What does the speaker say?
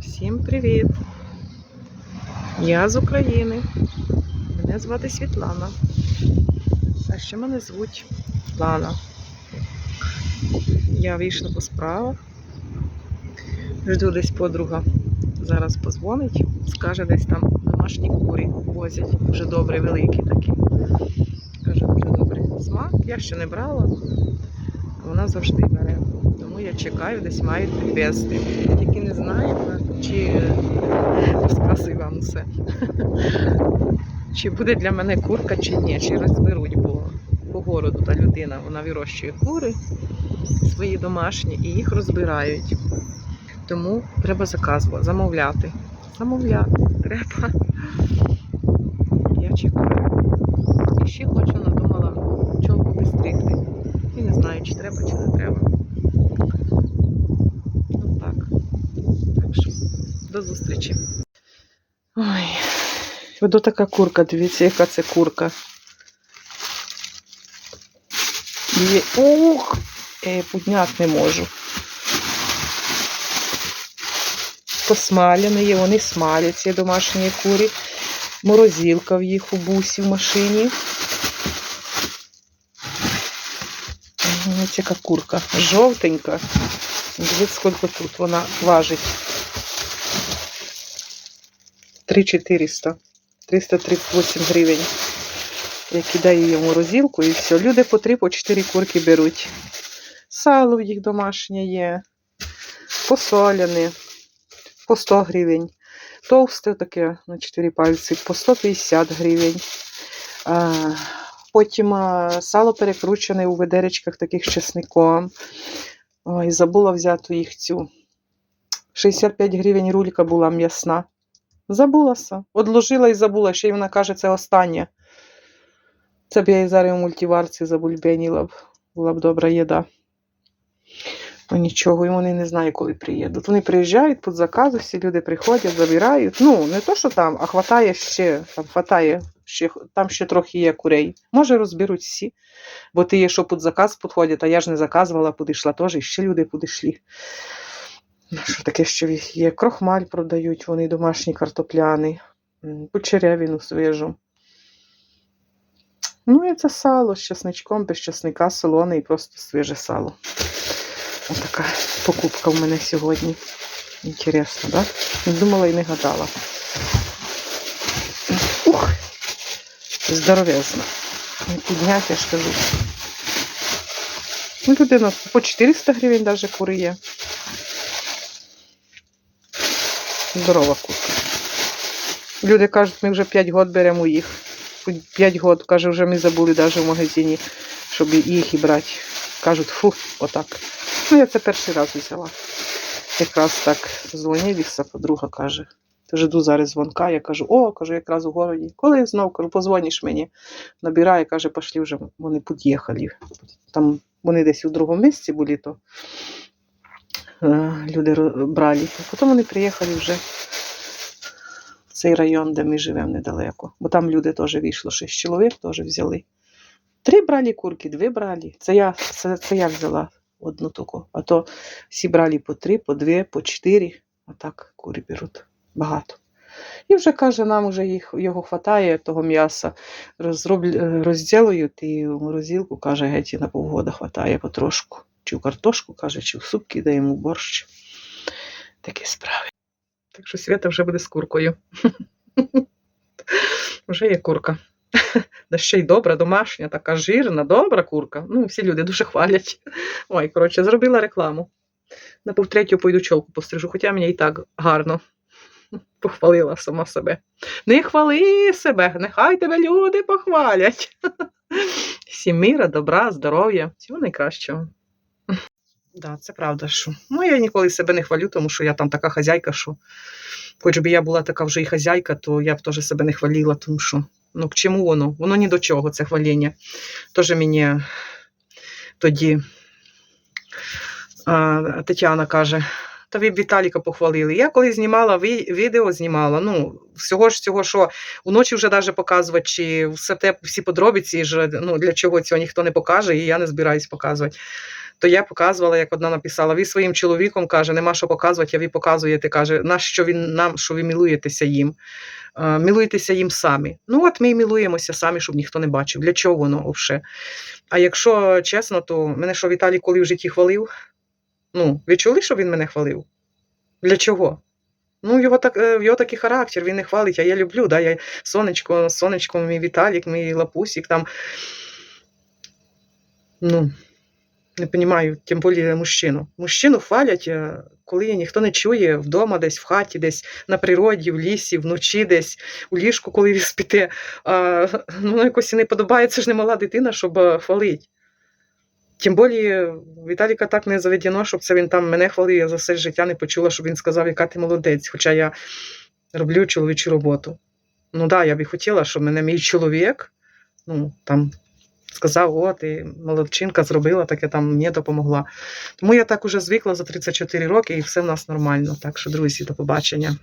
Всім привіт! Я з України. Мене звати Світлана. А ще мене звуть Лана. Я вийшла по справах. Жду десь подруга. Зараз позвонить, скаже, десь там домашні курі возять. Дуже добрі, великі такі. Каже, дуже добрий смак. Я ще не брала. Вона завжди бере. Тому я чекаю, десь мають підвезти. Тільки не знаю, чи розказую вам все. Чи буде для мене курка, чи ні, чи розберуть, бо по городу та людина вона вирощує кури свої домашні і їх розбирають. Тому треба заказувати, замовляти. Замовляти треба. Я чекаю. І ще хочу надумала чолку підстригти. І не знаю, чи треба, чи не треба. Ну так. Так що до зустрічі. Ой, ото така курка, дивіться, яка це курка. Є... Ух! Я підняти не можу. Посмаляні є, вони смалять ці домашні курі. Морозилка в їх у бусі в машині. Ось яка курка. Жовтенька. Дивіться, скільки тут вона важить. 3400. 338 гривень. Я кидаю її в морозилку і все. Люди по 3 по 4 курки беруть. Сало в їх домашнє є. Посоляне. По 100 гривень. Товсте таке на 4 пальці по 150 гривень. А, потім а, сало перекручене у ведеречках таких з чесником. Ой, забула взяти їх цю. 65 гривень рулька була м'ясна. Забулася. Одложила і забула. Ще й вона каже, це остання. Це б я і зараз у мультиварці забульбеніла б. Була б добра їда. Ну нічого, і вони не знають, коли приїдуть. Вони приїжджають під заказ, всі люди приходять, забирають. Ну, не то, що там, а хватає ще, там хватає, ще, там ще трохи є курей. Може, розберуть всі. Бо ти є, що під заказ підходять, а я ж не заказувала, підійшла теж, і ще люди підійшли. Що таке ще є? Крохмаль продають, вони домашні картопляни, м, почеревіну свіжу. Ну і це сало з чесничком, без чесника, солоне і просто свіже сало. Ось така покупка в мене сьогодні. Інтересно, так? Да? Думала і не гадала. Ух! Здоровезно. Не я ж кажу. Ну, людина по 400 гривень навіть кури є. Здорова курка. Люди кажуть, ми вже 5 років беремо їх. 5 років, каже, вже ми забули навіть в магазині, щоб їх і брати. Кажуть, фу, отак. Ну, я це перший раз взяла. Якраз так дзвонив Вікса, подруга каже. Ти жду зараз дзвонка. Я кажу, о, кажу, якраз у городі. Коли я знов кажу, позвониш мені. Набирає, каже, пошли вже, вони під'їхали. Там вони десь у другому місці були, то люди брали. Потім вони приїхали вже в цей район, де ми живемо недалеко. Бо там люди теж вийшло, шість чоловік теж взяли. Три брали курки, дві брали. Це я, це, це я взяла одну таку. А то всі брали по три, по дві, по чотири. Отак кури беруть. Багато. І вже каже, нам вже їх, його хватає, того м'яса. Е, розділують і в каже, геть і на півгода хватає потрошку. Чи в картошку, каже, чи в суп кидаємо в борщ. Такі справи. Так що Свята вже буде з куркою. Вже є курка. Да ще й добра, домашня, така жирна, добра курка. Ну, всі люди дуже хвалять. Ой, коротше, зробила рекламу. На повтретю пойду чолку пострижу, хоча мені і так гарно. Похвалила сама себе. Не хвали себе, нехай тебе люди похвалять. Всім добра, здоров'я, всього найкращого. Да, це правда, що. Ну, я ніколи себе не хвалю, тому що я там така хазяйка, що хоч би я була така вже і хазяйка, то я б теж себе не хвалила, тому що ну к чому воно? Воно ні до чого, це хваління. Теж мені тоді а, Тетяна каже. Та ви б Віталіка похвалили. Я коли знімала ві- відео, знімала. Ну, всього ж цього, що вночі вже навіть показувати, чи все те, всі подробиці, ж, ну, для чого цього ніхто не покаже, і я не збираюсь показувати. То я показувала, як одна написала: ви своїм чоловіком каже, нема що показувати, а ви показуєте, каже, на що він нам, що ви мілуєтеся їм. Е, Мілуєтеся їм самі. Ну, от ми і мілуємося самі, щоб ніхто не бачив. Для чого воно взагалі? А якщо чесно, то мене що Віталій коли в житті хвалив? Ну, ви чули, що він мене хвалив? Для чого? Ну, його так, е, його такий характер, він не хвалить, а я люблю, да, я сонечко, сонечко, мій Віталік, мій лапусік там. Ну, не розумію, тим більше мужчину. Мужчину хвалять, е, коли ніхто не чує вдома, десь в хаті, десь на природі, в лісі, вночі, десь у ліжку, коли він спите. А, ну, якось і не подобається ж не мала дитина, щоб е, хвалить. Тим більше Віталіка так не заведено, щоб це він там мене хвалив, я за все життя не почула, щоб він сказав, яка ти молодець, хоча я роблю чоловічу роботу. Ну так, да, я би хотіла, щоб мене мій чоловік ну, там, сказав, о, ти молодчинка зробила, таке там мені допомогла. Тому я так уже звикла за 34 роки і все в нас нормально. Так що, друзі, до побачення.